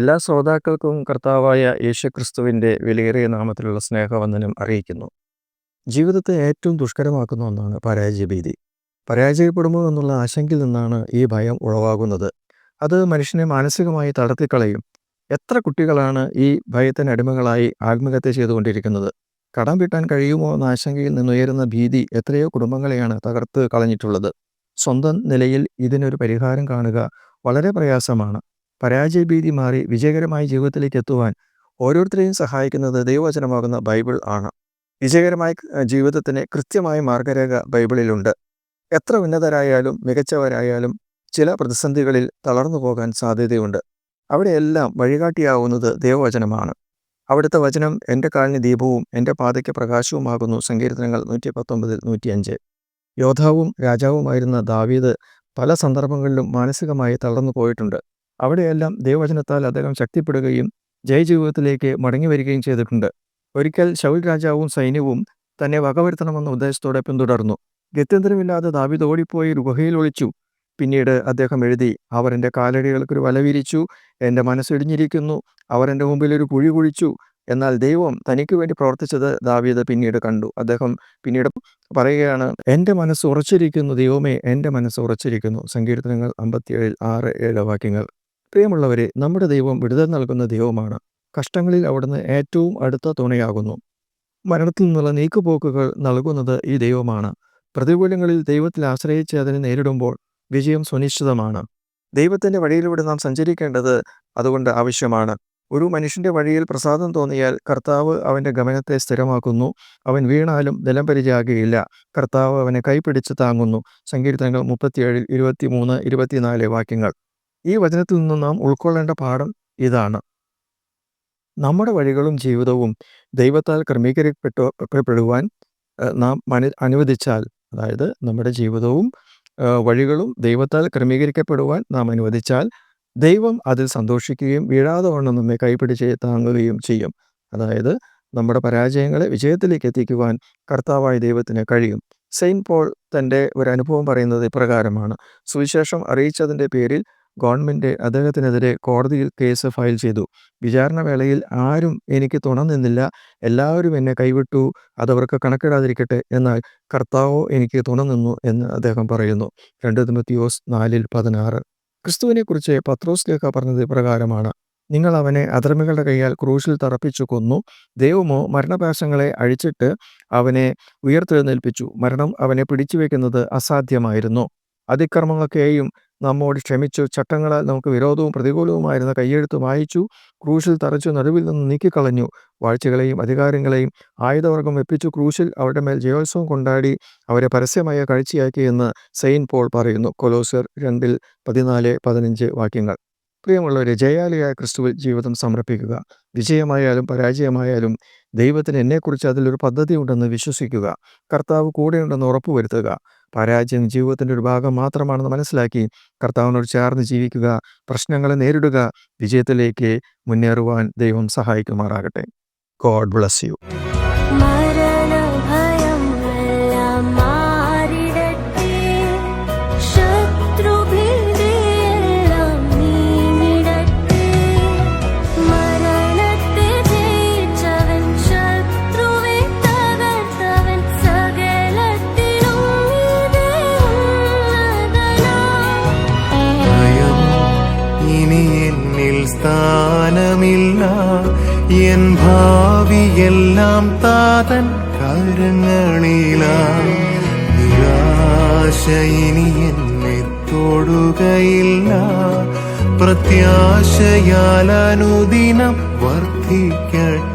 എല്ലാ ശ്രോതാക്കൾക്കും കർത്താവായ യേശുക്രിസ്തുവിന്റെ വിലയേറിയ നാമത്തിലുള്ള സ്നേഹവന്ദനം അറിയിക്കുന്നു. ജീവിതത്തെ ഏറ്റവും ദുഷ്കരമാക്കുന്ന ഒന്നാണ് പരാജയഭീതി. പരാജയപ്പെടുമോ എന്നുള്ള ആശങ്കയിൽ നിന്നാണ് ഈ ഭയം ഉളവാകുന്നത്. അത് മനുഷ്യനെ മാനസികമായി തളർത്തിക്കളയും. എത്ര കുട്ടികളാണ് ഈ ഭയത്തിന് അടിമകളായി ആത്മഹത്യ ചെയ്തുകൊണ്ടിരിക്കുന്നത്? കടം വീട്ടാൻ കഴിയുമോ എന്ന ആശങ്കയിൽ നിന്നുയരുന്ന ഭീതി എത്രയോ കുടുംബങ്ങളെയാണ് തകർത്ത് കളഞ്ഞിട്ടുള്ളത്. സ്വന്തം നിലയിൽ ഇതിനൊരു പരിഹാരം കാണുക വളരെ പ്രയാസമാണ്. പരാജയഭീതി മാറി വിജയകരമായ ജീവിതത്തിലേക്ക് എത്തുവാൻ ഓരോരുത്തരെയും സഹായിക്കുന്നത് ദൈവവചനമാകുന്ന ബൈബിൾ ആണ്. വിജയകരമായ ജീവിതത്തിന് കൃത്യമായ മാർഗരേഖ ബൈബിളിലുണ്ട്. എത്ര ഉന്നതരായാലും മികച്ചവരായാലും ചില പ്രതിസന്ധികളിൽ തളർന്നു പോകാൻ സാധ്യതയുണ്ട്. അവിടെയെല്ലാം വഴികാട്ടിയാവുന്നത് ദൈവവചനമാണ്. അവിടുത്തെ വചനം എന്റെ കാലിന് ദീപവും എന്റെ പാതയ്ക്ക് പ്രകാശവുമാകുന്നു. സങ്കീർത്തനങ്ങൾ നൂറ്റി പത്തൊമ്പതിൽ നൂറ്റിയഞ്ച്. യോദ്ധാവും രാജാവുമായിരുന്ന ദാവീദ് പല സന്ദർഭങ്ങളിലും മാനസികമായി തളർന്നു പോയിട്ടുണ്ട്. അവിടെയെല്ലാം ദൈവവചനത്താൽ അദ്ദേഹം ശക്തിപ്പെടുകയും ജയജീവിതത്തിലേക്ക് മടങ്ങി വരികയും ചെയ്തിട്ടുണ്ട്. ഒരിക്കൽ ശൗൽ രാജാവും സൈന്യവും തന്നെ വകവരുത്തണമെന്ന ഉദ്ദേശത്തോടെ പിന്തുടർന്നു. ഗത്യന്തരമില്ലാതെ ദാവീദ് ഓടിപ്പോയി ഒരു ഗുഹയിൽ ഒളിച്ചു. പിന്നീട് അദ്ദേഹം എഴുതി അവർ എന്റെ കാലടികൾക്ക് ഒരു വല വിരിച്ചു എന്റെ മനസ്സിടിഞ്ഞിരിക്കുന്നു അവർ എന്റെ മുമ്പിൽ ഒരു കുഴി കുഴിച്ചു. എന്നാൽ ദൈവം തനിക്ക് വേണ്ടി പ്രവർത്തിച്ചത് ദാവീദ് പിന്നീട് കണ്ടു. അദ്ദേഹം പിന്നീട് പറയുകയാണ് എന്റെ മനസ്സ് ഉറച്ചിരിക്കുന്നു ദൈവമേ എന്റെ മനസ്സ് ഉറച്ചിരിക്കുന്നു. സങ്കീർത്തനങ്ങൾ അമ്പത്തിയേഴിൽ ആറ് ഏഴ് വാക്യങ്ങൾ. പ്രിയമുള്ളവരെ നമ്മുടെ ദൈവം വിടുതൽ നൽകുന്ന ദൈവമാണ്. കഷ്ടങ്ങളിൽ അവിടുന്ന് ഏറ്റവും അടുത്ത തുണയാകുന്നു. മരണത്തിൽ നിന്നുള്ള നീക്കുപോക്കുകൾ നൽകുന്നത് ഈ ദൈവമാണ്. പ്രതികൂലങ്ങളിൽ ദൈവത്തിൽ ആശ്രയിച്ച് അതിനെ നേരിടുമ്പോൾ വിജയം സുനിശ്ചിതമാണ്. ദൈവത്തിന്റെ വഴിയിലൂടെ നാം സഞ്ചരിക്കേണ്ടത് അതുകൊണ്ട് ആവശ്യമാണ്. ഒരു മനുഷ്യന്റെ വഴിയിൽ പ്രസാദം തോന്നിയാൽ കർത്താവ് അവന്റെ ഗമനത്തെ സ്ഥിരമാക്കുന്നു. അവൻ വീണാലും നിലം പരിചയാകുകയില്ല കർത്താവ് അവനെ കൈപിടിച്ച് താങ്ങുന്നു. സങ്കീർത്തനങ്ങൾ മുപ്പത്തിയേഴിൽ ഇരുപത്തിമൂന്ന് ഇരുപത്തിനാല് വാക്യങ്ങൾ. ഈ വചനത്തിൽ നിന്ന് നാം ഉൾക്കൊള്ളേണ്ട പാഠം ഇതാണ്. നമ്മുടെ വഴികളും ജീവിതവും ദൈവത്താൽ ക്രമീകരിക്കപ്പെട്ടപ്പെടുവാൻ നാം മനു അനുവദിച്ചാൽ അതായത് നമ്മുടെ ജീവിതവും വഴികളും ദൈവത്താൽ ക്രമീകരിക്കപ്പെടുവാൻ നാം അനുവദിച്ചാൽ ദൈവം അതിൽ സന്തോഷിക്കുകയും വീഴാതെ വണ്ണം നമ്മെ കൈപിടിച്ച് താങ്ങുകയും ചെയ്യും. അതായത് നമ്മുടെ പരാജയങ്ങളെ വിജയത്തിലേക്ക് എത്തിക്കുവാൻ കർത്താവായ ദൈവത്തിന് കഴിയും. സെയിന്റ് പോൾ തന്റെ ഒരു അനുഭവം പറയുന്നത് ഇപ്രകാരമാണ്. സുവിശേഷം അറിയിച്ചതിന്റെ പേരിൽ ഗവൺമെന്റ് അദ്ദേഹത്തിനെതിരെ കോടതിയിൽ കേസ് ഫയൽ ചെയ്തു. വിചാരണ വേളയിൽ ആരും എനിക്ക് തുണ നിന്നില്ല. എല്ലാവരും എന്നെ കൈവിട്ടു. അതവർക്ക് കണക്കിടാതിരിക്കട്ടെ എന്നാൽ കർത്താവോ എനിക്ക് തുണ നിന്നു എന്ന് അദ്ദേഹം പറയുന്നു. രണ്ട് തിമത്തിയോസ് നാലിൽ പതിനാറ്. ക്രിസ്തുവിനെക്കുറിച്ച് പത്രോസ് ലേഖ പറഞ്ഞത് ഇപ്രകാരമാണ്. നിങ്ങൾ അവനെ അധർമ്മികളുടെ കൈയാൽ ക്രൂശിൽ തറപ്പിച്ചു കൊന്നു. ദൈവമോ മരണപാശങ്ങളെ അഴിച്ചിട്ട് അവനെ ഉയർത്തെഴുന്നേൽപ്പിച്ചു. മരണം അവനെ പിടിച്ചു വയ്ക്കുന്നത് അസാധ്യമായിരുന്നു. അതിക്രമങ്ങളൊക്കെയും നമ്മോട് ക്ഷമിച്ചു. ചട്ടങ്ങളാൽ നമുക്ക് വിരോധവും പ്രതികൂലവുമായിരുന്ന കയ്യെഴുത്ത് വായിച്ചു. ക്രൂശിൽ തറച്ചു നടുവിൽ നിന്ന് നീക്കിക്കളഞ്ഞു. വാഴ്ചകളെയും അധികാരങ്ങളെയും ആയുധവർഗം വെപ്പിച്ചു ക്രൂശിൽ അവരുടെ മേൽ ജയോത്സവം കൊണ്ടാടി അവരെ പരസ്യമായ കാഴ്ചയാക്കിയെന്ന് സെയിൻ പോൾ പറയുന്നു. കൊലോസർ രണ്ടിൽ പതിനാല് പതിനഞ്ച് വാക്യങ്ങൾ. പ്രിയമുള്ളവരെ ജയാലിയായ ക്രിസ്തുവിൽ ജീവിതം സമർപ്പിക്കുക. വിജയമായാലും പരാജയമായാലും ദൈവത്തിന് എന്നെക്കുറിച്ച് അതിലൊരു പദ്ധതി ഉണ്ടെന്ന് വിശ്വസിക്കുക. കർത്താവ് കൂടെയുണ്ടെന്ന് ഉറപ്പുവരുത്തുക. പരാജയം ജീവിതത്തിന്റെ ഒരു ഭാഗം മാത്രമാണെന്ന് മനസ്സിലാക്കി കർത്താവിനോട് ചേർന്ന് ജീവിക്കുക പ്രശ്നങ്ങളെ നേരിടുക വിജയത്തിലേക്ക് മുന്നേറുവാൻ ദൈവം സഹായിക്കുമാറാകട്ടെ. God bless you. സ്ഥാനമില്ല എൻ ഭാവിയെല്ലാം താതൻ കരങ്ങളിലാണ് ഇനി എന്നെ തൊടുകയില്ല. പ്രത്യാശയാൽ അനുദിനം വർദ്ധിക്കട്ടെ.